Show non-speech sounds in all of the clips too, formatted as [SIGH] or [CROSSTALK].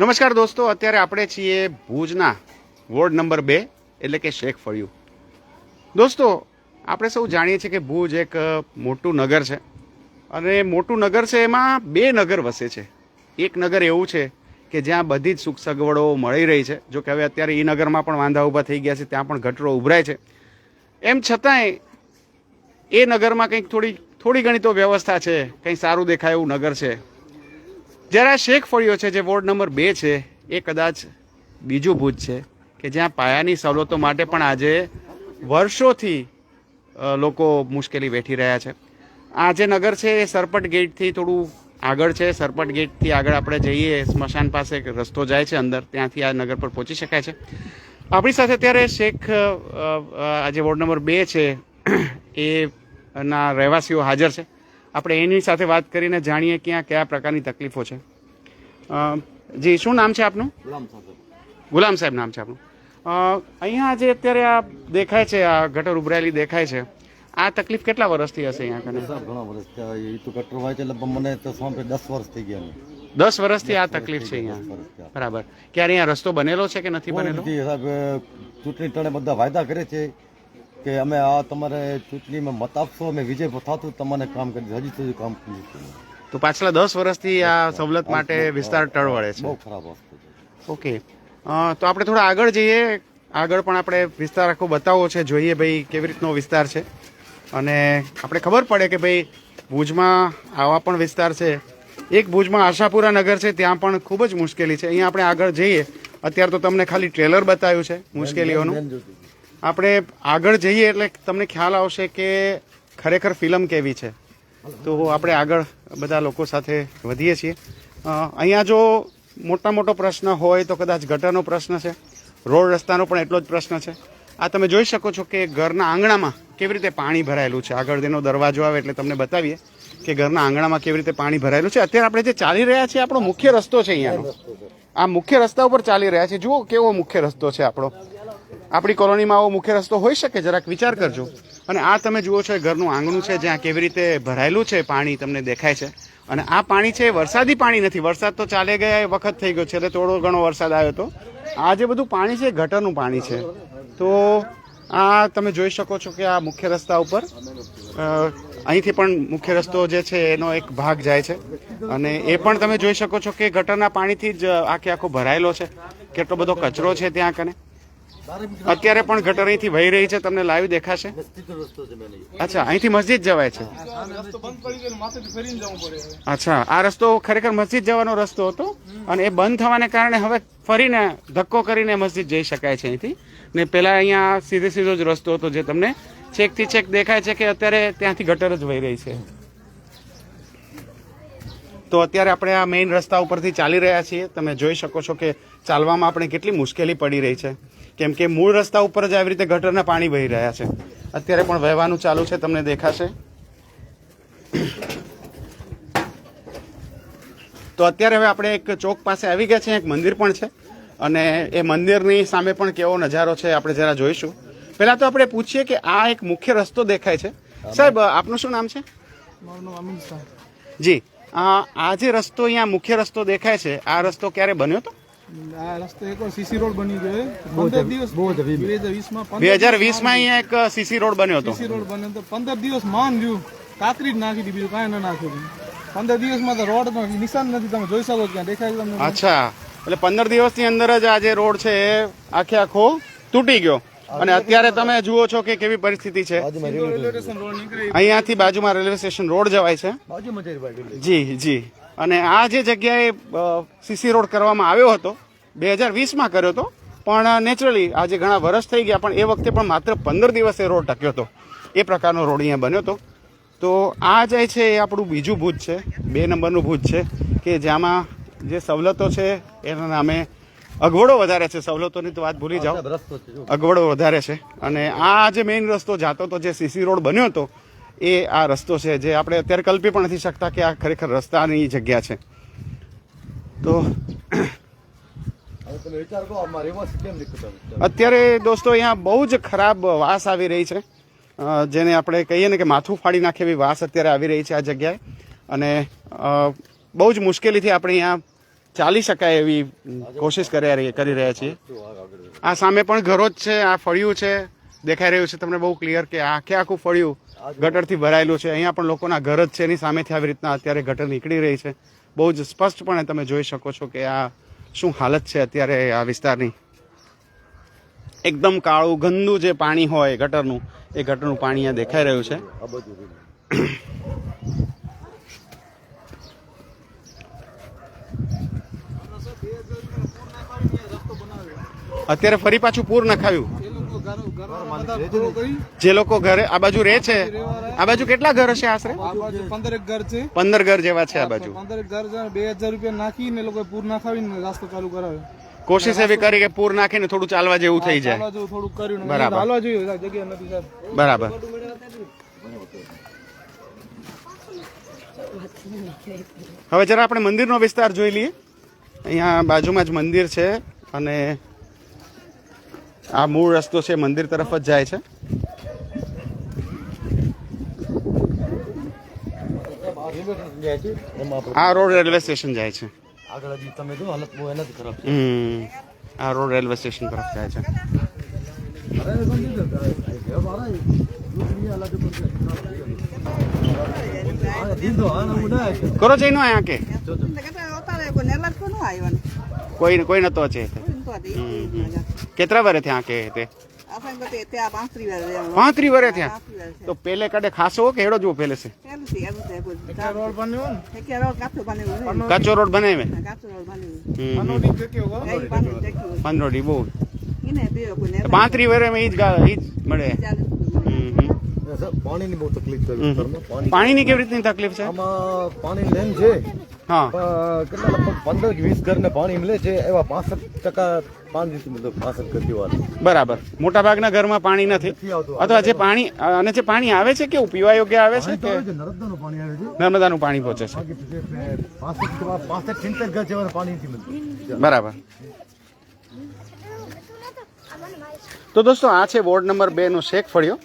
નમસ્કાર દોસ્તો, અત્યારે આપણે છીએ ભુજના વોર્ડ નંબર બે, એટલે કે શેખ ફળિયું. દોસ્તો, આપણે સૌ જાણીએ છીએ કે ભુજ એક મોટું નગર છે. અને મોટું નગર છે એમાં બે નગર વસે છે. એક નગર એવું છે કે જ્યાં બધી જ સુખ સગવડો મળી રહી છે. જો કે હવે અત્યારે એ નગરમાં પણ વાંધા ઊભા થઈ ગયા છે, ત્યાં પણ ગટરો ઉભરાય છે. એમ છતાંય એ નગરમાં કંઈક થોડી થોડી ઘણી તો વ્યવસ્થા છે, કંઈ સારું દેખાય એવું નગર છે. જ્યારે આ શેખ ફળિયો છે જે વોર્ડ નંબર બે છે એ કદાચ બીજું ભૂજ છે કે જ્યાં પાયાની સવલતો માટે પણ આજે વર્ષોથી લોકો મુશ્કેલી વેઠી રહ્યા છે. આ જે નગર છે એ સરપટ ગેટથી થોડું આગળ છે. સરપટ ગેટથી આગળ આપણે જઈએ સ્મશાન પાસે એક રસ્તો જાય છે અંદર ત્યાંથી આ નગર પર પહોંચી શકાય છે. આપણી સાથે અત્યારે શેખ અ, અ, આ જે વોર્ડ નંબર બે છે એ ના રહેવાસીઓ હાજર છે. આપણે એની સાથે વાત કરીને જાણીએ કે આ કયા પ્રકારની તકલીફો છે. જી શું નામ છે આપનું? ગુલામ સાહેબ. ગુલામ સાહેબ નામ છે આપનું. અહીંયા જે અત્યારે આ દેખાય છે આ ગટર ઉભરાયેલી દેખાય છે આ તકલીફ કેટલા વર્ષથી હશે અહીંયા કને? સાહેબ ઘણા વર્ષ થયા. એ તો ગટર વાય છે એટલે મને તો સાંભળે દસ વર્ષ થઈ ગયા દસ વર્ષથી આ તકલીફ છે અહીંયા? બરાબર. ક્યારે અહીંયા રસ્તો બનેલો છે કે નથી બનેલો? સાહેબ ચૂંટણી ટાણે બધા વાયદા કરે છે. કે અમે આ તમારે ચૂંટણીમાં મત આપશો અમે વિજય થતું તમને કામ કરી હજી સુધી કામ કર્યું તો પાછલા દસ વર્ષથી આ સવલત માટે વિસ્તાર ટળવળે છે. બહુ ખરાબ વસ્તુ છે. ઓકે. તો આપણે થોડા આગળ જઈએ. આગળ પણ આપણે વિસ્તાર આખો બતાવવો છે. જોઈએ ભાઈ કેવી રીતનો વિસ્તાર છે. અને આપણે ખબર પડે કે ભાઈ ભુજમાં આવા પણ વિસ્તાર છે. એક ભુજમાં આશાપુરા નગર છે ત્યાં પણ ખૂબ જ મુશ્કેલી છે. અહીંયા આપણે આગળ જઈએ. અત્યારે તો તમને ખાલી ટ્રેલર બતાવ્યું છે મુશ્કેલીઓનું. આપણે આગળ જઈએ એટલે તમને ખ્યાલ આવશે કે ખરેખર ફિલ્મ કેવી છે. તો આપણે આગળ બધા લોકો સાથે વધીએ છીએ. અહીંયા જો મોટા મોટો પ્રશ્ન હોય તો કદાચ ગટરનો પ્રશ્ન છે. રોડ રસ્તાનો પણ એટલો જ પ્રશ્ન છે. આ તમે જોઈ શકો છો કે ઘરના આંગણામાં કેવી રીતે પાણી ભરાયેલું છે. આગળ તેનો દરવાજો આવે એટલે તમને બતાવીએ કે ઘરના આંગણામાં કેવી રીતે પાણી ભરાયેલું છે. અત્યારે આપણે જે ચાલી રહ્યા છીએ, આપણો મુખ્ય રસ્તો છે અહીંયાનો. આ મુખ્ય રસ્તા ઉપર ચાલી રહ્યા છે જુઓ કેવો મુખ્ય રસ્તો છે આપણો. આપણી કોલોનીમાં આવો મુખ્ય રસ્તો હોઈ શકે, જરાક વિચાર કરજો. અને આ તમે જુઓ છો ઘરનું આંગણું છે, જ્યાં કેવી રીતે ભરાયેલું છે, પાણી તમને દેખાય છે. અને આ પાણી છે વરસાદી પાણી નથી. વરસાદ તો ચાલે ગયા એ વખત થઈ ગયો. છે એટલે થોડો ઘણો વરસાદ આવ્યો હતો આ જે બધું પાણી છે ગટરનું પાણી છે. તો આ તમે જોઈ શકો છો કે આ મુખ્ય રસ્તા ઉપર અહીંથી પણ મુખ્ય રસ્તો જે છે, એનો એક ભાગ જાય છે. અને એ પણ તમે જોઈ શકો છો કે ગટરના પાણીથી જ આખે આખો ભરાયેલો છે. કેટલો બધો કચરો છે ત્યાં કને. અત્યારે પણ ગટર અહીંથી વહી રહી છે, તમને લાઈવ દેખાશે. અચ્છા, અહીંથી મસ્જિદ જવાય છે. અચ્છા, આ રસ્તો ખરેખર મસ્જિદ જવાનો રસ્તો હતો અને એ બંધ થવાને કારણે હવે ફરીને ધક્કો કરીને મસ્જિદ જઈ શકાય છે અહીંથી. ને પેલા અહીંયા સીધે સીધો જ રસ્તો હતો જે તમને છેકથી છેક દેખાય છે કે અત્યારે ત્યાંથી ગટર જ વહી રહી છે. તો અત્યારે આપણે આ મેઇન રસ્તા ઉપરથી ચાલી રહ્યા છીએ. તમે જોઈ શકો છો કે ચાલવામાં આપણે કેટલી મુશ્કેલી પડી રહી છે. કેમ કે મૂળ રસ્તા ઉપર જ આવી રીતે ગટરના પાણી વહી રહ્યા છે. અત્યારે પણ વહેવાનું ચાલુ છે તમને દેખાશે. તો અત્યારે હવે આપણે એક ચોક પાસે આવી ગયા છે એક મંદિર પણ છે. અને એ મંદિરની સામે પણ કેવો નજારો છે આપણે જરા જોઈશું. પહેલાં તો આપણે પૂછીએ કે આ એક મુખ્ય રસ્તો દેખાય છે. સાહેબ આપનું શું નામ છે? જી. આ આ જે રસ્તો અહીંયા મુખ્ય રસ્તો દેખાય છે આ રસ્તો ક્યારે બન્યો હતો? આ રસ્તો એકવાર સીસી રોડ બની ગયો પંદર દિવસ બે હજાર વીસમાં બે હજાર વીસમાં અહીંયા એક સીસી રોડ બન્યો હતો. સીસી રોડ બન્યો તો પંદર દિવસ માન રહ્યું. કાતરી જ નાખી દીધી બીજું કાંઈ ન નાખ્યું પંદર દિવસમાં તો રોડ નિશાન નથી. તમે જોઈ શકો ક્યાં દેખાય છે તમને અચ્છા. એટલે પંદર દિવસની અંદર જ આ જે રોડ છે એ આખે આખો તૂટી ગયો. અને અત્યારે તમે જુઓ છો કે કેવી પરિસ્થિતિ છે. બાજુમાં રેલવે સ્ટેશન. રોડ અહીંયાથી બાજુમાં રેલવે સ્ટેશન રોડ જવાય છે. જી જી. અને આ જે જગ્યાએ સીસી રોડ કરવામાં આવ્યો હતો બે હજાર વીસમાં કર્યો હતો પણ નેચરલી આજે ઘણા વર્ષ થઈ ગયા પણ એ વખતે પણ માત્ર પંદર દિવસે રોડ ટક્યો હતો. એ પ્રકારનો રોડ અહીંયા બન્યો હતો. તો આ જે છે એ આપણું બીજું ભૂજ છે બે નંબરનું ભૂજ છે કે જેમાં જે સવલતો છે એના નામે અગવડો વધારે છે. સવલતોની તો વાત ભૂલી જાઓ. અગવડો વધારે છે. અને આ જે મેઇન રસ્તો જાતો તો જે સીસી રોડ બન્યો હતો એ આ રસ્તો છે જે આપણે અત્યારે કલ્પી પણ નથી શકતા કે આ ખરેખર રસ્તાની જગ્યા છે. તો અત્યારે દોસ્તો અહીંયા બહુ જ ખરાબ વાસ આવી રહી છે. જેને આપણે કહીએ ને કે માથું ફાડી નાખે એવી વાસ અત્યારે આવી રહી છે આ જગ્યાએ. અને બહુ જ મુશ્કેલીથી આપણે અહીંયા ચાલી શકાય એવી કોશિશ કરી રહી- કરી રહ્યા છીએ. આ સામે પણ ઘરો જ છે આ ફળિયું છે દેખાઈ રહ્યું છે તમને બહુ ક્લિયર કે આખે આખું ફળિયું ગટરથી ભરાયેલું છે. અહીંયા પણ લોકોના ઘર જ છે. એની સામેથી આવી રીતના અત્યારે ગટર નીકળી રહી છે. બહુ જ સ્પષ્ટપણે તમે જોઈ શકો છો કે આ શું હાલત છે અત્યારે આ વિસ્તારની. એકદમ કાળું, ગંદુ જે પાણી હોય ગટરનું, એ ગટરનું પાણી અહીંયા દેખાઈ રહ્યું છે. અત્યારે ફરી પાછું પૂર નખાવ્યું જે લોકો ઘરે આ બાજુ રહે છે? આ બાજુ કેટલા ઘર હશે આશરે? આ એક ઘર છે. પંદર ઘર જેવા છે આ બાજુ. પંદરેક ઘર છે બે હજાર રૂપિયા નાખીને લોકો પૂર નાખાવીને રાસ્તો ચાલુ કરાવે કોશિશ એવી કરી કે પૂર નાખીને થોડું ચાલવા જેવું થઈ જાય. થોડું થોડુંક કર્યું બરાબર. હાલવા જોઈએ જગ્યા નથી બરાબર. હવે જરા આપણે મંદિરનો વિસ્તાર જોઈ લઈએ. અહીંયા બાજુમાં જ મંદિર છે અને આ મૂળ રસ્તો છે મંદિર તરફ જ જાય છે. આ રોડ રેલવે સ્ટેશન જાય છે. આગળ હજી તમે જો હાલત બહુ એના ખરાબ છે. આ રોડ રેલવે સ્ટેશન તરફ જાય છે. કરો જઈને આયા કે? કોઈ કોઈ નતો છે. કેટલા વરે થયા કે તે? પાંત્રી વરે થયા? તો પેલે કડે ખાસો કે હેડો જુઓ પેલે છે રોડ કાચો રોડ બનાવે? પંદરોડી બહુ. પાંત્રી વરે માં ઈ જ ગા- ઈ જ મળે. પાણીની બહુ તકલીફ છે પાણી પાણીની કેવી રીતની તકલીફ છે? આમાં પાણી લેન છે કેટલા લગભગ પંદર કે વીસ ઘરને પાણી મળે છે એવા પાસઠ ટકા પાંચ મતલબ પાસઠ કરતી બરાબર. મોટા ભાગના ઘરમાં પાણી નથી. અથવા જે પાણી અને જે પાણી આવે છે કેવું? પીવા યોગ્ય આવે છે કે નર્મદાનું પાણી આવે છે. નર્મદાનું પાણી પહોંચે છે. પાસઠ પાસઠ સિત્તેર ઘર જેવાને પાણી નથી બરાબર. તો દોસ્તો આ છે વોર્ડ નંબર બે નો શેખ ફળિયો.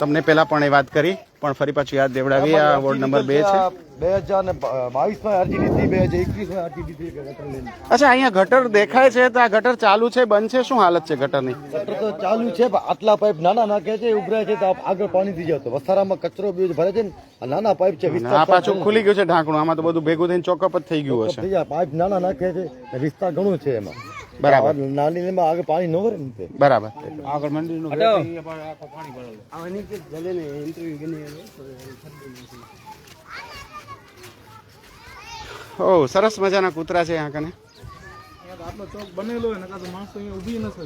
તમને પહેલા પણ એ વાત કરી પણ ફરી પાછું યાદ દેવડાવી આ વોર્ડ નંબર બે છે. બે હજાર ને બાવીસ અરજી દીધી બે હજાર એકવીસ અરજી દીધી ગટર લઈને. અચ્છા અહીંયા ગટર દેખાય છે તો આ ગટર ચાલુ છે બંધ છે? શું હાલત છે ગટરની? ગટર તો ચાલુ છે પણ આટલા પાઇપ નાના નાખે છે ઉભરાય છે તો આગળ પાણી થઈ જતો વસારામાં કચરો બીજ ભરે છે ને નાના પાઇપ છે આ પાછું ખુલી ગયું છે ઢાંકણું. આમાં તો બધું ભેગું થઈને ચોકઅપ જ થઈ ગયું હશે. પાઇપ નાના નાખે છે ને વિસ્તાર ઘણું છે એમાં. બરાબર. નાની એમાં આગળ પાણી ન ભરે ને તે. બરાબર. ઓ સરસ મજાના કૂતરા છે અહીંયા કને. આટલો ચોક બનેલો હોય નકા તો માણસો અહીંયા ઊભી ન શકે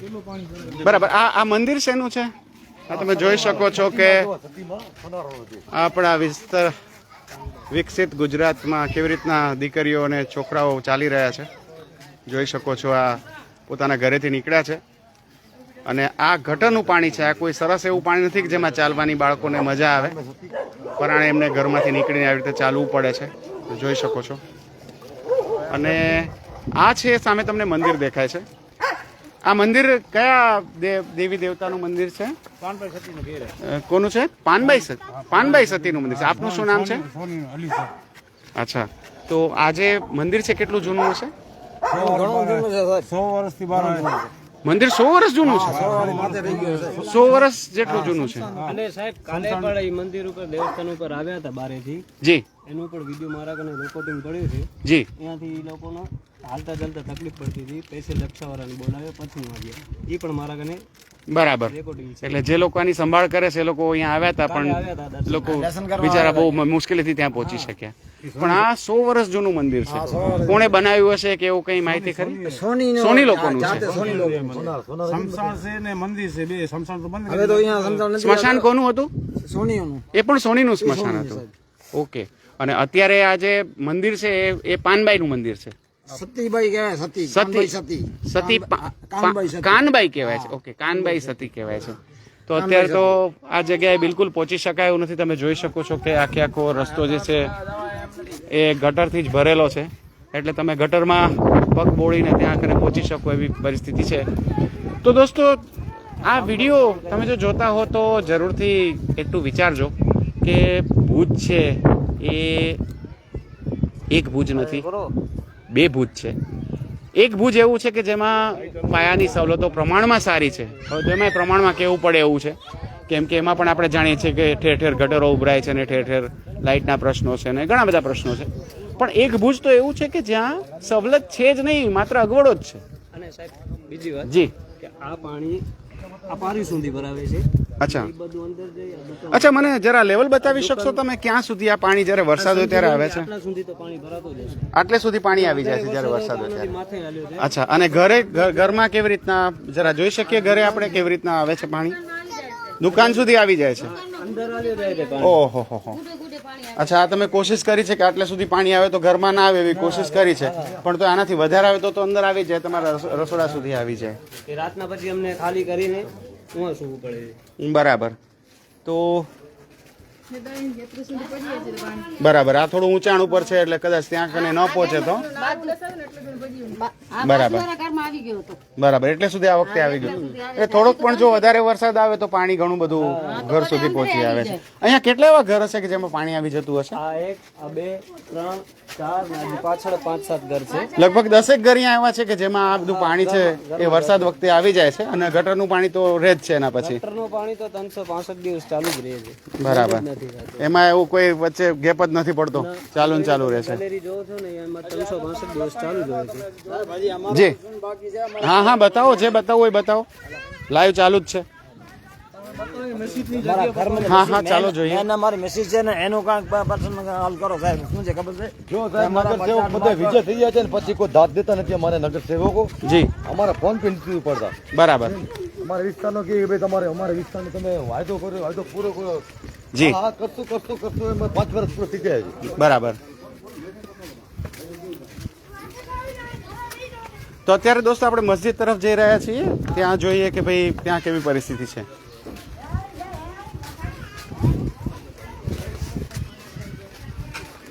કેટલું પાણી બરાબર આ આ મંદિર શેનું છે? આ તમે જોઈ શકો છો કે આપણા વિસ્તાર વિકસિત ગુજરાતમાં કેવી રીતના દીકરીઓ અને છોકરાઓ ચાલી રહ્યા છે. જોઈ શકો છો આ પોતાના ઘરેથી નીકળ્યા છે. અને આ ગટરનું પાણી છે આ કોઈ સરસ એવું પાણી નથી કે જેમાં ચાલવાની બાળકોને મજા આવે. પરાણે એમને ઘરમાંથી નીકળીને આવી રીતે ચાલવું પડે છે. જોઈ શકો છો. અને આ છે સામે તમને મંદિર દેખાય છે. આ મંદિર કયા દેવ દેવી દેવતાનું મંદિર છે? કોનું છે? પાનબાઈ પાનબાઈ સતીનું મંદિર છે. આપનું શું નામ છે? અચ્છા. તો આ જે મંદિર છે, કેટલું જૂનું હશે મંદિર સો વર્ષ જૂનું છે. સો વર્ષ જેટલું જૂનું છે. અને સાહેબ કાલે પણ એ મંદિર ઉપર દેવસ્થાન ઉપર આવ્યા હતા બારેથી. જી. એનું પણ વીડિયો મારા કને રેકોર્ડિંગ પડ્યું છે. જી. ત્યાંથી એ લોકોનો હાલતા ચાલતા તકલીફ પડતી હતી. સ્પેશિયલ રક્ષાવાળાને બોલાવે પછી આવ્યા. એ પણ મારા કને બરાબર. એટલે જે લોકો આની સંભાળ કરે છે એ લોકો અહીંયા આવ્યા હતા પણ આવ્યા હતા લોકો બિચારા બહુ મુશ્કેલીથી ત્યાં પહોંચી શક્યા. પણ આ સો વર્ષ જૂનું મંદિર છે. કોણે બનાવ્યું હશે કે એવું કઈ માહિતી ખરી? સોની લોકોનું છે. સોનાર સોનાર છે ને મંદિર છે બે સમસાણ તો બંધ સ્મશાન કોનું હતું? એ પણ સોનીનું સ્મશાન હતું. ઓકે. અને અત્યારે આ જે મંદિર છે એ- એ પાનબાઈનું મંદિર છે. સતીબાઈ કહેવાય સતી. સતી. સતી. સતી પા- કાનબાઈ સતી. કાનબાઈ કહેવાય છે. ઓકે કાનબાઈ સતી કહેવાય છે. તો અત્યારે તો આ જગ્યાએ બિલકુલ પહોંચી શકાય એવું નથી. તમે જોઈ શકો છો કે આખે આખો રસ્તો જે છે એ ગટરથી જ ભરેલો છે. એટલે તમે ગટરમાં પગ બોળીને ત્યાં આગળ પહોંચી શકો એવી પરિસ્થિતિ છે. તો દોસ્તો, આ વીડિયો તમે જો જોતા હો તો જરૂરથી એટલું વિચારજો કે ભૂજ છે એ એક ભૂજ નથી, બે ભૂજ છે. એક ભુજ એવું છે કે જેમાં પાયાની સવલતો પ્રમાણમાં સારી છે. હવે તો પ્રમાણમાં કેવું પડે એવું છે? કેમ કે એમાં પણ આપણે જાણીએ છીએ કે ઠેર ઠેર ગટરો ઉભરાય છે ને ઠેર ઠેર લાઇટના પ્રશ્નો છે ને ઘણા બધા પ્રશ્નો છે. પણ એક ભુજ તો એવું છે કે જ્યાં સવલત છે જ નહીં માત્ર અગવડો જ છે. અને સાહેબ બીજી વાત જી. કે આ પાણી આ પારી સુધી ભરાવે છે? અચ્છા. અચ્છા મને જરા લેવલ બતાવી શકશો તમે? ક્યાં સુધી આ પાણી જ્યારે વરસાદ હોય ત્યારે આવે છે? આટલા સુધી તો પાણી ભરાતો જ હશે. આટલે સુધી પાણી આવી જાય છે જ્યારે વરસાદ હોય ત્યારે. અચ્છા અને ઘરે ઘરમાં કેવી રીતના જરા જોઈ શકીએ ઘરે આપણે કેવી રીતના આવે છે પાણી? દુકાન સુધી આવી જાય છે. ઓહો હો હો. અચ્છા આ તમે કોશિશ કરી છે કે આટલે સુધી પાણી આવે તો ઘરમાં ના આવે એવી કોશિશ કરી છે. પણ તો આનાથી વધારે આવે તો તો અંદર આવી જાય તમારા રસોડા સુધી આવી જાય. રાતના પછી અમને ખાલી કરીને બરાબર. તો બરાબર આ થોડું ઊંચાણ ઉપર છે એટલે કદાચ ત્યાં કને ન પહોંચે તો. બરાબર. ઘરમાં આવી ગયો હતો. બરાબર એટલે સુધી આ વખતે આવી ગયું. એટલે થોડોક પણ જો વધારે વરસાદ આવે તો પાણી ઘણું બધું ઘર સુધી પહોંચી આવે છે. અહીંયા કેટલા એવા ઘર હશે કે જેમાં પાણી આવી જતું હશે? એક બે ત્રણ પાછળ પાંચ સાત ઘર છે. લગભગ દસેક ઘર અહીંયા આવ્યા છે કે જેમાં આ બધું પાણી છે એ વરસાદ વખતે આવી જાય છે અને ગટરનું પાણી તો રહે જ છે એના પછી. ગટરનું પાણી તો ત્રણસો પાસઠ દિવસ ચાલુ જ રહે છે. બરાબર. એમાં એવું કોઈ વચ્ચે ગેપ જ નથી પડતો. ચાલુ ને ચાલુ રહે છે. જી હા હા બતાવો જે બતાવો એ બતાવો. લાઈવ ચાલુ જ છે. હા હા ચાલો જોઈએ. મારી મેસેજ છે ને એનું કાંઈક પર્સન હલ કરો સાહેબ. શું છે ખબર છે? જો સાહેબ નગરસેવક બધા વિજય થઈ ગયા છે ને પછી કોઈ દાદ દેતા નથી અમારે નગરસેવકો. જી. અમારા ફોન પે નથી પડતા બરાબર. અમારા વિસ્તારનો કે ભાઈ તમારે અમારા વિસ્તારનો તમે વાયદો કર્યો વાયદો પૂરો કર્યો. જી. હા કરતું કરતું કરતું એમાં પાંચ વર્ષ પૂરો થઈ ગયા છે. બરાબર. તો અત્યારે દોસ્તો આપણે મસ્જિદ તરફ જઈ રહ્યા છીએ. ત્યાં જોઈએ કે ભાઈ ત્યાં કેવી પરિસ્થિતિ છે ગટર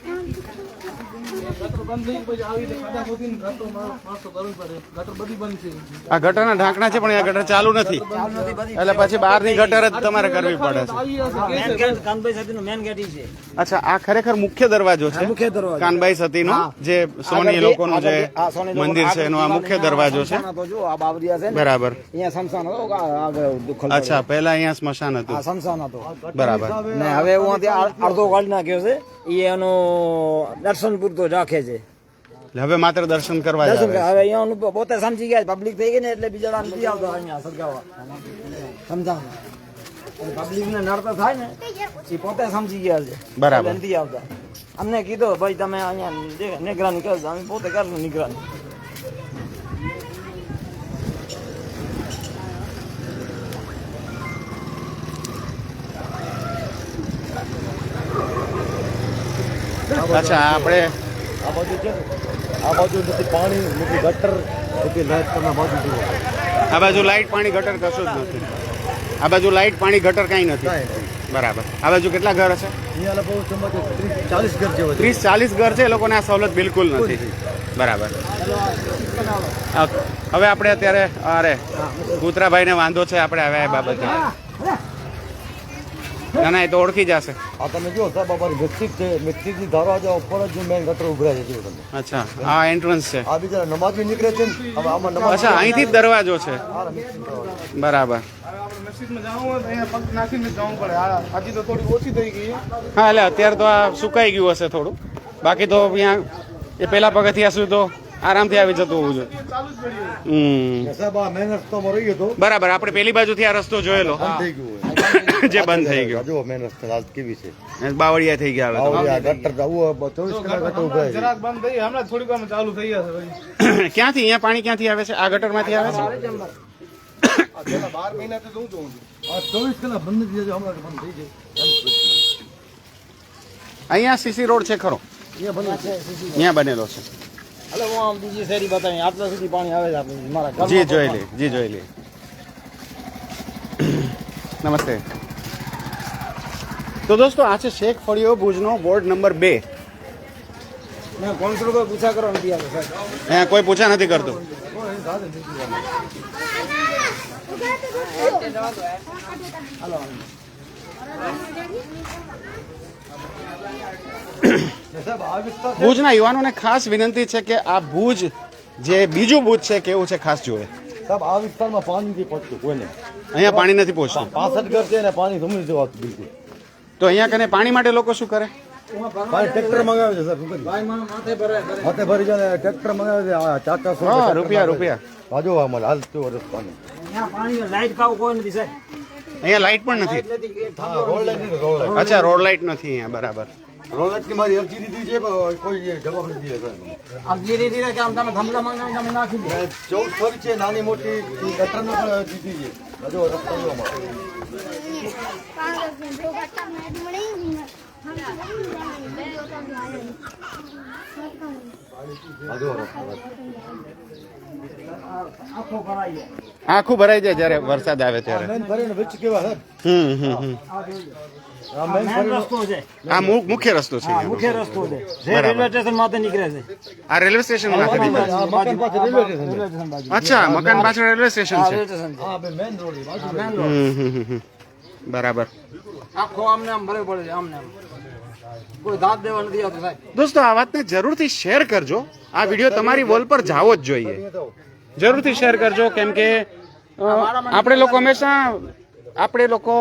બંધ થઈ ગઈ પછી આવી રીતે ખાડા ખોદીને ગટર મા- માણસો કરવું પડે ગટર બધી બંધ છે આ ગટરના ઢાંકણા છે પણ આ ગટર ચાલુ નથી. એટલે પછી બહારની ગટર જ તમારે કરવી પડે છે. અચ્છા આ ખરેખર મુખ્ય દરવાજો છે? મુખ્ય દરવાજો. સતીનો જે સોની લોકોનું જે મંદિર છે એનો આ મુખ્ય દરવાજો છે. બરાબર. અહીંયા હતો અચ્છા પહેલા અહીંયા સ્મશાન હતું. સ્મશાન હતો બરાબર. ને હવે હું અડધો કાઢી નાખ્યો છે એનો દર્શન પૂરતો રાખે છે. હવે માત્ર દર્શન કરવા દર્શન હવે અહીંયા પોતે સમજી ગયા પબ્લિક થઈ ગઈ ને એટલે બીજા નથી આવતો અહીંયા સળગાવવા. સમજાવો પબ્લિક ને નડતો થાય ને એ પોતે સમજી ગયા છે. બરાબર. નથી આવતા. અમને કીધો ભાઈ તમે અહીંયા નિગરાની કરો અમે પોતે કરશું નિગરાની. અચ્છા આપણે આ બધું છે આ બાજુ નથી પાણી નથી ગટર નથી લાઈટ તમે બાજુ જુઓ. આ બાજુ લાઇટ પાણી ગટર કશું જ નથી. આ બાજુ લાઇટ પાણી ગટર કાંઈ નથી. બરાબર. આ બાજુ કેટલા ઘર હશે? ત્રીસ ચાલીસ ઘર જેવા છે. ત્રીસ ચાલીસ ઘર છે એ લોકોને આ સવલત બિલકુલ નથી. બરાબર. હવે આપણે અત્યારે અરે કૂતરાભાઈને વાંધો છે આપણે હવે એ બાબતે. ના ના એ તો ઓળખી જશે. આ તમે જો સાહેબ અમારી મસ્જિદ છે. મસ્જિદની દરવાજા ઉપર જ મેન ગટર ઉભરા છે જો તમે. અચ્છા આ એન્ટ્રન્સ છે. આ બીજા નમાજ બી નીકળે છે ને. હવે આમાં નમાજ અચ્છા અહીંથી જ દરવાજો છે. બરાબર. આપણે મસ્જિદમાં જવું હોય તો અહીંયા પગ નાખીને જ જવું પડે. આ હજી તો થોડી ઓછી થઈ ગઈ. હા એટલે અત્યારે તો આ સુકાઈ ગયું હશે થોડું. બાકી તો અહીંયા એ પેલા પગથિયા સુધી તો આરામથી આવી જતું હોવું જોઈએ. બરાબર આપણે પેલી બાજુથી આ રસ્તો જોયેલો. થઈ ગયું હોય. જે બંધ થઈ ગયો. જો મેન રસ્તા હાલત કેવી છે? બાવળિયા થઈ ગયા આ ગટર આવું ચોવીસ કલાક ગટર છે જરાક બંધ થઈ હમણાં થોડીક વાર ચાલુ થઈ જશે પછી [COUGHS] ક્યાંથી? અહીંયા પાણી ક્યાંથી આવે છે? આ ગટરમાંથી આવે છે? બાર મહિના તો હું જોઉં છું? આ ચોવીસ કલાક બંધ થઈ જાય હમણાં બંધ થઈ જાય અહીંયા સીસી રોડ છે ખરો. અહીંયા બનેલો છે. એટલે હું આમ બીજી શેરી બતાવી આટલા સુધી પાણી આવે છે આપણે મારા જી જોઈ લે જી જોઈ લે. નમસ્તે. તો દોસ્તો આ છે શેખ ફળિયો ભુજનો વોર્ડ નંબર બે. કોઈ પૂછા નથી કરતું. ભુજના યુવાનોને ખાસ વિનંતી છે કે આ ભુજ જે બીજું ભુજ છે કેવું છે ખાસ જોવે સાહેબ આ વિસ્તારમાં પાણી નથી પડતું કોઈને? અહીંયા પાણી નથી પહોંચતું. પાસઠ ઘર છે ને પાણી જમી જવાતું બિલકુલ તો અહીંયા કને પાણી માટે લોકો શું કરે? પાણી ટ્રેક્ટર મંગાવે છે સર શું? માથે ભરી જાય ટ્રેક્ટર મંગાવે છે ચાર ચારસો રૂપિયા રૂપિયા આ જો અમારે હાલ તો વર્ષ પાણી અહીંયા લાઈટ ખાવ કોઈ નથી સાહેબ. અહીંયા લાઇટ પણ નથી. નથી એ રોડ લાઈટ નથી રોડ લાઈટ. અચ્છા રોડ લાઇટ નથી અહીંયા બરાબર. રોડ મારી અરજી દીધી છે પણ કોઈ જવાબ નથી દીધો આમ ધીરે ધીરે કે આમ તમે થંભલા મંગાવી તમે નાખી દો ચૌદ ફરી છે નાની મોટી ગટરનો પણ દીધી છે. હજુ રસ્તો આખો ભરાઈ જાય. આખું ભરાઈ જાય જ્યારે વરસાદ આવે ત્યારે. હમ હમ આ મુખ્ય રસ્તો છે મુખ્ય રસ્તો છે. જે રેલવે સ્ટેશનમાંથી નીકળે છે. આ રેલવે સ્ટેશનમાંથી નીકળે અચ્છા મકાન પાછળ રેલવે સ્ટેશન છે. બરાબર. આખો આમને આમ ભરે પડે છે આમને આમ. કોઈ દાંત દેવા નથી આવતો સાહેબ. દોસ્તો આ વાતને જરૂરથી શેર કરજો. આ વીડિયો તમારી વોલ પર જાવો જ જોઈએ. જરૂરથી શેર કરજો કેમ કે આપણે લોકો હંમેશા આપણે લોકો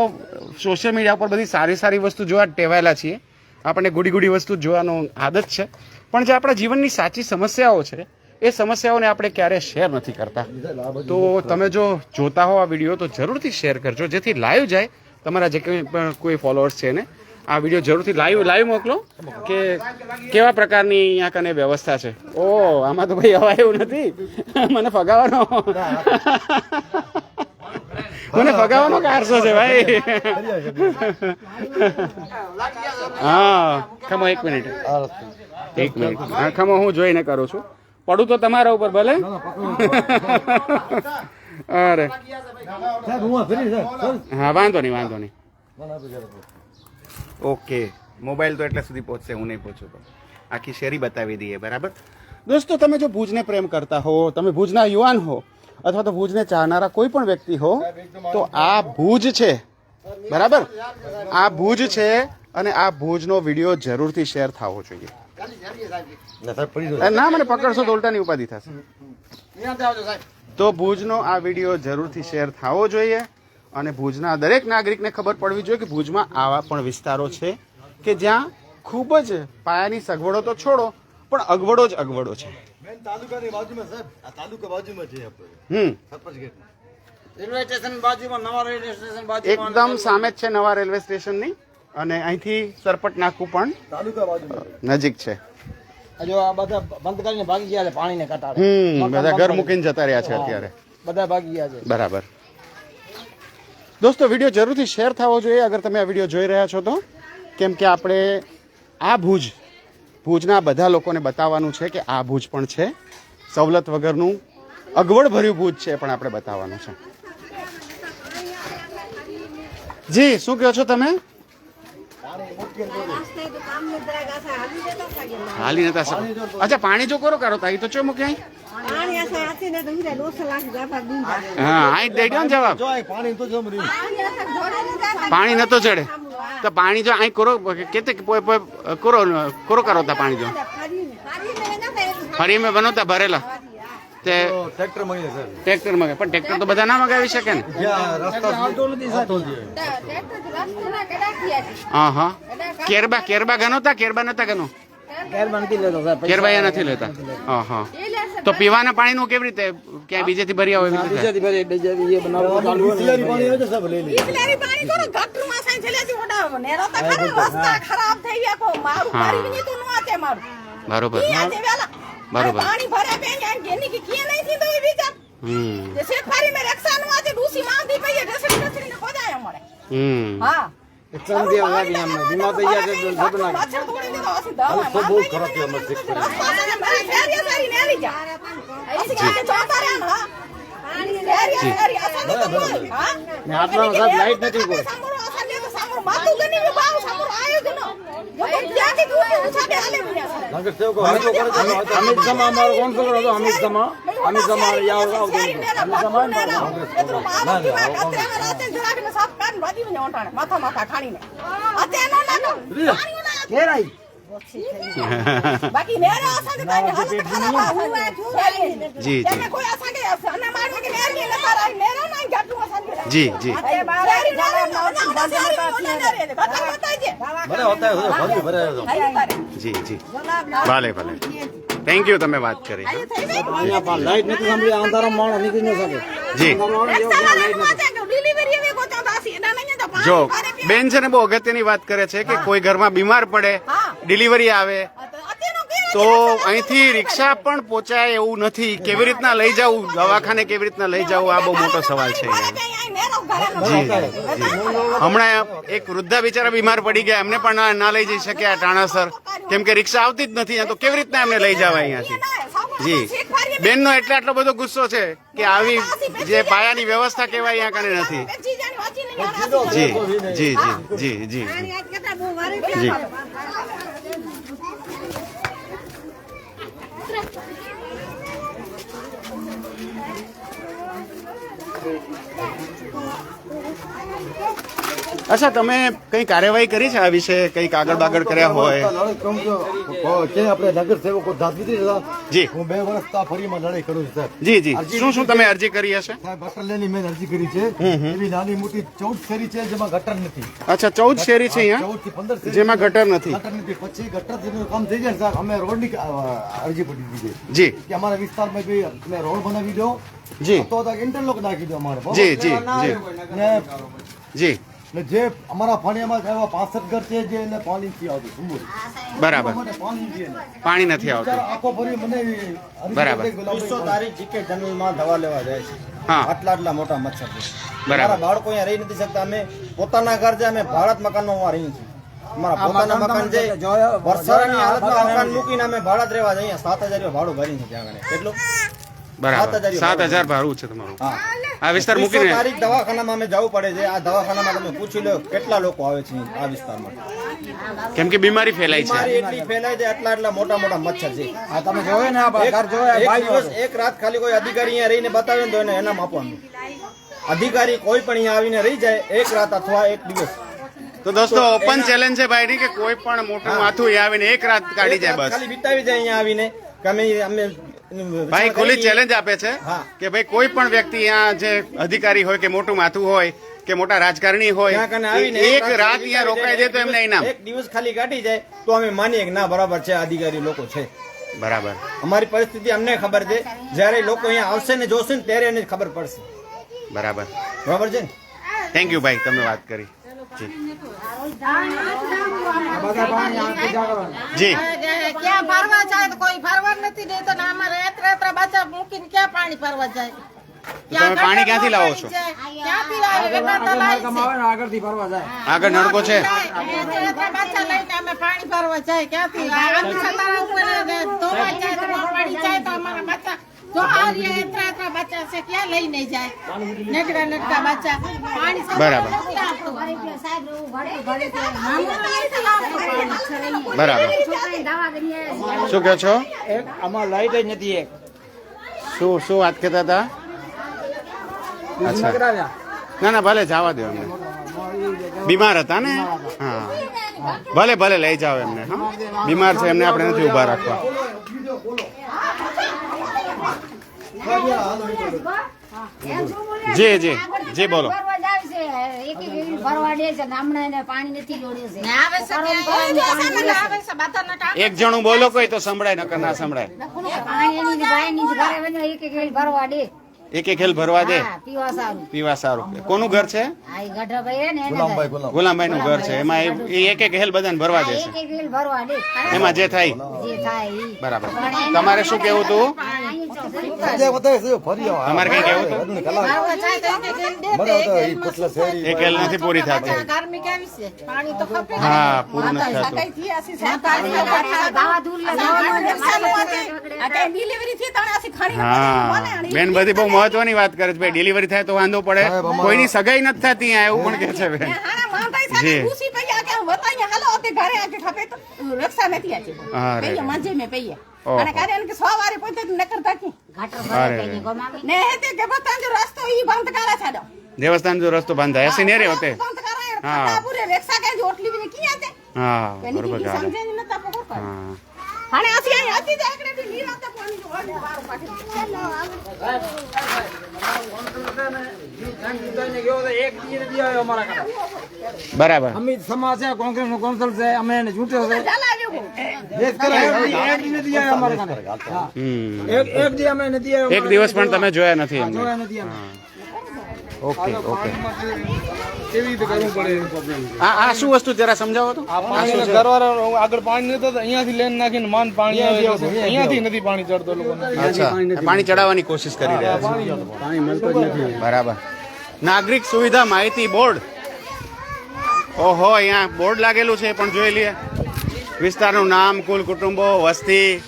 સોશિયલ મીડિયા પર બધી સારી સારી વસ્તુ જોવા ટેવાયેલા છીએ. આપણને ગુડી ગુડી વસ્તુ જોવાનો આદત છે. પણ જે આપણા જીવનની સાચી સમસ્યાઓ છે, એ સમસ્યાઓને આપણે ક્યારે શેર નથી કરતા. તો તમે જો જોતા હો આ વીડિયો તો જરૂરથી શેર કરજો. જેથી લાઈવ જાય, તમારા જે કંઈ પણ કોઈ ફોલોઅર્સ છે ને આ વીડિયો જરૂરથી લાઈવ લાઈવ મોકલો. કે કેવા પ્રકારની અહીંયા કને વ્યવસ્થા છે? ઓ આમાં તો ભાઈ અવાય એવું નથી. મને ફગાવાનો મને ફગાવાનો કારસો છે ભાઈ. હા ખમો એક મિનિટ. એક મિનિટ. હા ખમો હું જોઈને કરું છું. પડું તો તમારા ઉપર ભલે. અરે. હું વાંધો નહીં વાંધો નહીં. ઓકે. મોબાઈલ તો એટલે સુધી પહોંચશે હું નહીં પહોંચું તો. આખી શેરી બતાવી દઈએ બરાબર? દોસ્તો તમે જો ભુજને પ્રેમ કરતા હો તમે ભુજના યુવાન હો અથવા તો ભુજને ચાહનારા કોઈ પણ વ્યક્તિ હો, તો આ ભુજ છે. બરાબર? આ ભુજ છે અને આ ભુજનો વીડિયો જરૂરથી શેર થવો જોઈએ. ના, મને પકડશો તો ઉલટાની ઉપાધિ થશે. તો ભુજનો આ વીડિયો જરૂરથી શેર થવો જોઈએ અને ભુજના દરેક નાગરિકને ખબર પડવી જોઈએ કે ભુજમાં આવા પણ વિસ્તારો છે કે જ્યાં ખૂબ જ પાયાની સગવડો તો છોડો, પણ અગવડો જ અગવડો છે. મેન તાલુકાની બાજુમાં સાહેબ આ તાલુકા બાજુમાં છે આપણે. હમ. સરપંચ ગેટ રેલવે સ્ટેશન બાજુમાં નવા રેલવે સ્ટેશન બાજુમાં એકદમ સામે જ છે નવા રેલવે સ્ટેશનની અને અહીંથી સરપટ નાખવું પણ તાલુકા બાજુમાં. નજીક છે. જો આ બધા બંધ કરીને ભાગી ગયા છે પાણીને કટાડે હમ બધા ઘર મૂકીને જતા રહ્યા છે અત્યારે. બધા ભાગી ગયા છે. બરાબર. દોસ્તો વીડિયો જરૂરથી શેર થવો જોઈએ. અગર તમે આ વીડિયો જોઈ રહ્યા છો તો કેમ કે આપણે આ ભુજ ભુજના બધા લોકોને બતાવવાનું છે કે આ ભુજ પણ છે. સવલત વગરનું અગવડ ભર્યું ભુજ છે પણ આપણે બતાવવાનું છે. જી શું કહો છો તમે? હાલી નતા અચ્છા પાણી જો કરો કરો તાઈ તો ચો મૂકે હા આઈ દઈ જવાબ. પાણી નતો ચડે તો પાણી જો અહીં કરો કેતે પોય પોય કરો કરો કરો તા પાણી જો. ફરી મેં બનોતા ભરેલા. તે ટ્રેક્ટર મગે ટ્રેક્ટર મગાવે પણ ટ્રેક્ટર તો બધા ના મગાવી શકે ને? હા હા કેરબા કેરબા ગનો તા કેરબા નતા ગનો કેરબા નથી લેતા કેરબા નથી લેતા. હા હા તો પીવાના પાણીનું કેવી રીતે? ક્યાંય બીજેથી ભરી આવે બીજાથી ભરી બીજાથી એ બિસ્લેરી પાણી આવે છે સાહેબ લઈ લઈએ પાણી કરો ગટરમાં સાઈ છેલેથી ઓડા નેરો તા ખરે રસ્તા ખરાબ થઈ ગયા કો મારું મારી વિની તું નો આતે મારું. બરોબર. બરોબર. પાણી ભરે બે આ જેની કે કે નહીં થી તો ઈ વિચાર? હમ. જે મે રક્ષા નો ને અમારે હમ. હા. દિવસ લાગી અમને. બીમાર થઈ ગયા છે તો જતું લાગે. મચ્છર તોડી દીધો હશે દવા તો બહુ ખરાબ છે અમારે શીખ કરી. રસ્તા મારી ફેરિયા સારી ને આવી જા ਅਸੀਂ કાંઈ જોતા રહ્યા ને, હા ફેરિયા સારી અસાને તો બોલ, હા ને આટલામાં સાહેબ લાઈટ નથી કોઈ સાંભળો અસાને તો સાંભળો માતું ગની મે બાવ સાંભળો આયો જ નો જો કોઈ ત્યાંથી તું ઉછાડે હાલે બન્યા છે નગર સેવકો હાથો કરે છે, હાથો અમિત સમા અમારો કાઉન્સિલર હતો અમિત સમા અમિત સમા યાર આવતો હતો. અમિત સમા ને માથા માથા ખાણીને અત્યારે નો નાખો ઘેર આવી બાકી નેરા અસાંજે તાંજે હાલત ખરાબ આ જી, જી. તમે કોઈ અસાંજે અના મારવા કે નેરી ન તારા નેરા ના ગાટુ અસાંજે જી જી અરે બારારી ના ના ના થેન્ક યુ તમે વાત કરી લાઈટ નથી સાંભળી માણસ નીકળી ન શકે. જો. બેન છે ને બહુ અગત્યની વાત કરે છે કે કોઈ ઘરમાં બીમાર પડે ડિલિવરી આવે. તો અહીંથી રિક્ષા પણ પહોંચાય એવું નથી. કેવી રીતના લઈ જવું દવાખાને કેવી રીતના લઈ જવું આ બહુ મોટો સવાલ છે. હમણાં એક વૃદ્ધા બિચારા બીમાર પડી ગયા. એમને પણ ના- લઈ જઈ શક્યા ટાણાસર. કેમ કે રિક્ષા આવતી જ નથી. તો કેવી રીતના એમને લઈ જવા અહીંયાથી? જી. બેનનો એટલે આટલો બધો ગુસ્સો છે કે આવી જે પાયાની વ્યવસ્થા કહેવાય અહીંયા કને નથી. જી જી જી જી જી જી જી અચ્છા તમે કઈ કાર્યવાહી કરી છે આ વિશે? કઈ કાગળ બાગળ કર્યા હોય? કે આપણે નગર સેવકો હતા. જી. હું બે વર્ષ ફરીમાં લડાઈ કરું છું સાહેબ. જી જી. શું શું તમે અરજી કરી હશે? સાહેબ ગટરલેની મેં અરજી કરી છે. એવી નાની મોટી ચૌદ શેરી છે જેમાં ગટર નથી. અચ્છા ચૌદ શેરી છે અહીંયા? જેમાં ગટર નથી. ગટર નથી. પછી ગટર કામ થઈ જાય સાહેબ અમે રોડની અરજી પડી દીધી છે. જી. કે અમારા વિસ્તારમાં બી તમે રોડ બનાવી દો જી. તો તો ઇન્ટરલોક નાખી દો અમારે જી જી જી ને જી. ને જે. અમારા ફાણિયામાં એવા પાસઠ ઘર છે જે એને પાણી નથી આવતું બરાબર. પાણી નથી આવતું. આખો ફરી મને બરાબર. ત્રીસો તારીખ જીકે જનરલમાં દવા લેવા જાય છે. હા. આટલા આટલા મોટા મચ્છર છે. બરાબર. બાળકો અહીંયા રહી નથી શકતા. અમે પોતાના ઘર છે અમે ભારત મકાનમાં હું રહીએ છીએ અમારા પોતાના મકાન છે વરસાદની હાલતમાં મકાન મૂકીને અમે ભાડા રહેવા જઈએ. સાત હજાર રૂપિયા ભાડું ભરીને ત્યાં આગળ. કેટલું? બરાબર. સાત હજાર ભાડું છે તમારું. આ વિસ્તાર મૂકીને. તારીખ દવાખાનામાં અમે જવું પડે છે. આ દવાખાનામાં તમે પૂછી લો કેટલા લોકો આવે છે આ વિસ્તારમાં. કેમ કે બીમારી ફેલાય છે. એટલી ફેલાય છે આટલા આટલા મોટા મોટા મચ્છર છે. આ તમે જોયો ને આ ઘર એક ભાઈ દિવસ એક રાત ખાલી કોઈ અધિકારી અહીંયા રહીને બતાવે ને તો એને એનામ આપવાનું. અધિકારી કોઈ પણ અહીંયા આવીને રહી જાય એક રાત અથવા એક દિવસ. તો દોસ્તો ઓપન ચેલેન્જ છે ભાઈ ની કે કોઈ પણ મોટું માથું આવીને એક રાત કાઢી જાય બસ. ખાલી વિતાવી જાય અહીંયા આવીને કે અમે અમે ભાઈ ખુલ્લી ચેલેન્જ આપે છે. કે ભાઈ કોઈ પણ વ્યક્તિ અહીંયા જે અધિકારી હોય કે મોટું માથું હોય કે મોટા રાજકારણી હોય એક રાત અહીંયા રોકાઈ જાય તો એમને ઇનામ. એક દિવસ ખાલી કાઢી જાય તો અમે માનીએ કે ના બરાબર છે અધિકારી લોકો છે. બરાબર. અમારી પરિસ્થિતિ અમને ખબર છે. જ્યારે લોકો અહીંયા આવશે ને જોશે ને ત્યારે એને ખબર પડશે. બરાબર. બરાબર છે ને? થેન્ક યુ ભાઈ તમે વાત કરી. જી. જી. ક્યાં ફરવા જાય તો કોઈ ફરવા નથી દેતો ને ક્યાં પાણી ફરવા જાય? તમે પાણી ક્યાંથી લાવો છો? આગળ નળકો છે. પાણી ભરવા જાય ક્યાંથી તો આ એત્ર એત્ર બચ્ચા છે ક્યાં લઈને જાય? બચ્ચા પાણી બરાબર. બરાબર. શું કહો છો? એક આમાં લાઈટ જ નથી એક. શું શું વાત કહેતા હતા? ના ના ભલે જવા દો એમને. બીમાર હતા ને? હા. ભલે ભલે લઈ જાઓ એમને હા. બીમાર છે એમને આપણે નથી ઊભા રાખવા. આવે જી જી બોલો. એક જણું બોલો કોઈ તો સંભળાય નકર ના સંભળાય. જ એક એક ભરવા દે. એક એક હેલ ભરવા દે? પીવા સારું. કોનું ઘર છે? ગુલામભાઈ નું ઘર છે. એમાં એક એક હેલ બધાને ભરવા દે છે. એક વેલ ભરવા દે. એમાં જે થાય. જે થાય ઈ. બરાબર. તમારે શું કેવું હતું તો. જે બતાવે છે ફરી આવો. તમારે કઈ કેવું હતું? તો એક હેલ નથી પૂરી થતી. ગરમી કેવી છે? પાણી તો ખપે. હા પૂરું નથી થતું. ગાવા દૂર લગાવવાનું ડિલિવરી થી તને આસી ખાણી હા બેન બધી બહુ મહત્વની વાત કરે છે. ભાઈ ડિલિવરી થાય તો વાંધો પડે. કોઈની સગાઈ નથી થતી એવું પણ કે છે બેન. જી. ખુશી પૈયા કે હું બતાઈએ હાલો અતે ઘરે આકે ખપે તો. રક્ષા નથી આજે. પૈયા. અને કે સવારે પહોંચે તો નકર તાકી ઘાટર અરે. ભરાય કઈ ગમાવી ને હેતે કે બતાન જો રસ્તો ઈ બંધ કરા છાડો. દેવસ્થાન જો રસ્તો નેરે હોતે. હા. પૂરે રક્ષા કે ઓટલી બી કી આતે હા બરોબર કી સમજે ન તા પકો હા. હાણે આસી અહીં હતી એકડે પાણી જો બાર. બરાબર. અમિત સમાજ છે કોંગ્રેસ નો કોન્સલ છે અમે એને ચૂંટ્યો છે. એક દિવસ પણ તમે જોયા નથી. ઓકે ઓકે કેવી રીતે કરવું પડે આ આ શું વસ્તુ જરા સમજાવો તો? આ પાણી ઘરવાળા આગળ પાણી નતો અહીંયાથી લેન નાખીને માન પાણી આવે અહીંયાથી નથી પાણી ચડતો લોકોને અચ્છા પાણી ચડાવવાની કોશિશ કરી રહ્યા છે. બરાબર. નાગરિક સુવિધા માહિતી બોર્ડ. ઓહો અહીંયા બોર્ડ લાગેલું છે એ પણ જોઈ લઈએ. વિસ્તારનું નામ કુલ કુટુંબો વસ્તી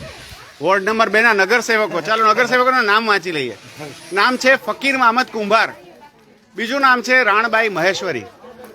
વોર્ડ નંબર બે ના નગરસેવકો. ચાલો નગરસેવકોનું નામ વાંચી લઈએ. નામ છે ફકીર મામદ કુંભાર. બીજું નામ છે રાણબાઈ મહેશ્વરી.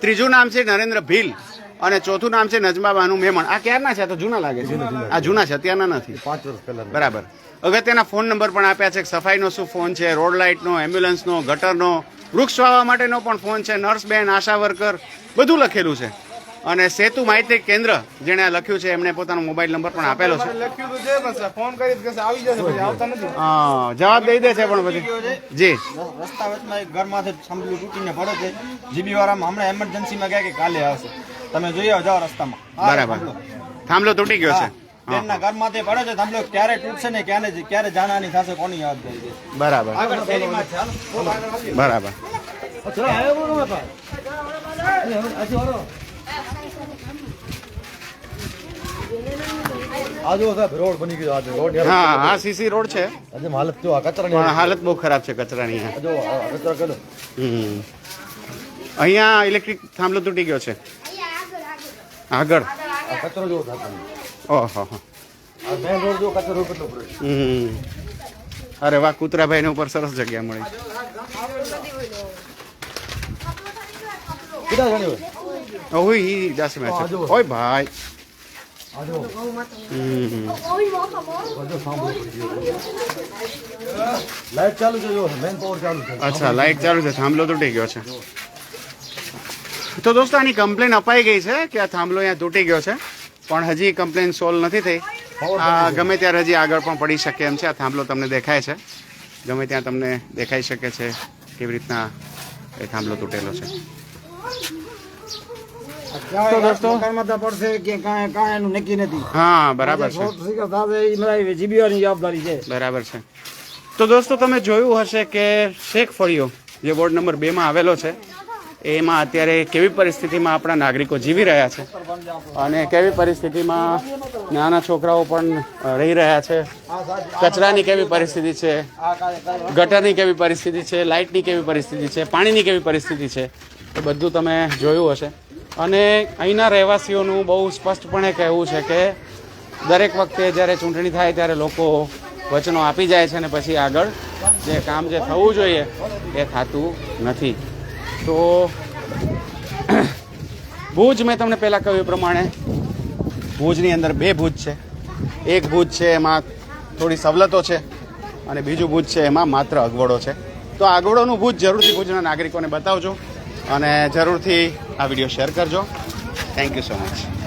ત્રીજું નામ છે નરેન્દ્ર ભીલ. અને ચોથું નામ છે નજમાબાનું મેમણ. આ ક્યારના છે? તો જૂના લાગે છે. આ જૂના છે અત્યારના નથી. પાંચ વર્ષ પહેલા બરાબર. અગત્યના ફોન નંબર પણ આપ્યા છે. સફાઈનો શું ફોન છે? રોડ લાઇટનો એમ્બ્યુલન્સનો ગટરનો વૃક્ષ વાવવા માટેનો પણ ફોન છે. નર્સ બેન આશા વર્કર. બધું લખેલું છે. અને સેતુ માહિતી કેન્દ્ર જેણે લખ્યું છે એમને પોતાનો મોબાઈલ નંબર પણ આપેલો છે. લખ્યું તો છે પણ સર ફોન કરી તો કહેશે આવી જશે પછી આવતા નથી. હા, જવાબ દઈ દે છે પણ પછી. જી. રસ્તા વચમાં એક ઘરમાંથી સાંભળ્યું તૂટીને પડે છે. જીબી વાળામાં હમણાં એમરજન્સીમાં ગયા કે કાલે આવશે. તમે જોઈ આવો જાઓ રસ્તામાં. બરાબર. થાંભલો. તૂટી ગયો છે. બેનના ઘરમાંથી પડે છે થાંભલો. ક્યારે તૂટશે ને ક્યારે ક્યારે જાનાની થશે કોની યાદ છે બરાબર. બરાબર. સાહેબ રોડ બની ગયો આજે રોડ હા હા સીસી રોડ છે. આજે હાલત જો કચરાની હાલત બહુ ખરાબ છે કચરાની અહીંયા. જો કચરા કરો હમ. અહીંયા ઇલેક્ટ્રિક થાંભલો તૂટી ગયો છે. આગળ. કચરો જો ઓહો મેન રોડ જો કચરો કેટલો પડ્યો હમ. અરે વાહ કૂતરાભાઈ ઉપર સરસ જગ્યા મળી. કેટલા જણી હોય? ઓય ઈ જાસી મેં ઓય ભાઈ. લાઈટ ચાલુ છે જો મેન પાવર ચાલુ છે. અચ્છા લાઈટ ચાલુ છે થાંભલો તૂટી ગયો છે. તો દોસ્તો આની કમ્પ્લેન અપાઈ ગઈ છે કે આ થાંભલો અહીંયા તૂટી ગયો છે પણ હજી કમ્પ્લેન સોલ્વ નથી થઈ. આ ગમે ત્યારે હજી આગળ પણ પડી શકે એમ છે આ થાંભલો તમને દેખાય છે. ગમે ત્યાં તમને દેખાઈ શકે છે કેવી રીતના એ થાંભલો તૂટેલો છે. તો દોસ્તો? પડશે કે કાંઈ કાંઈ એનું નક્કી નથી. હા બરાબર જીબીઓની જવાબદારી છે. બરાબર છે. તો દોસ્તો તમે જોયું હશે કે શેખ ફળિયો જે વોર્ડ નંબર બેમાં આવેલો છે એમાં અત્યારે કેવી પરિસ્થિતિમાં આપણા નાગરિકો જીવી રહ્યા છે? અને કેવી પરિસ્થિતિમાં નાના છોકરાઓ પણ રહી રહ્યા છે? કચરાની કેવી પરિસ્થિતિ છે? ગટરની કેવી પરિસ્થિતિ છે? લાઇટની કેવી પરિસ્થિતિ છે? પાણીની કેવી પરિસ્થિતિ છે? એ બધું તમે જોયું હશે. અને અહીંના રહેવાસીઓનું બહુ સ્પષ્ટપણે કહેવું છે કે દરેક વખતે જ્યારે ચૂંટણી થાય ત્યારે લોકો વચનો આપી જાય છે અને પછી આગળ જે કામ જે થવું જોઈએ એ થતું નથી. તો ભુજ મેં તમને પહેલાં કહ્યું એ પ્રમાણે ભુજની અંદર બે ભુજ છે. એક ભુજ છે એમાં થોડી સવલતો છે અને બીજું ભુજ છે એમાં માત્ર અગવડો છે. તો આ અગવડોનું ભુજ જરૂરથી ભુજના નાગરિકોને બતાવજો. અને જરૂરથી આ વીડિયો શેર કરજો. Thank you so much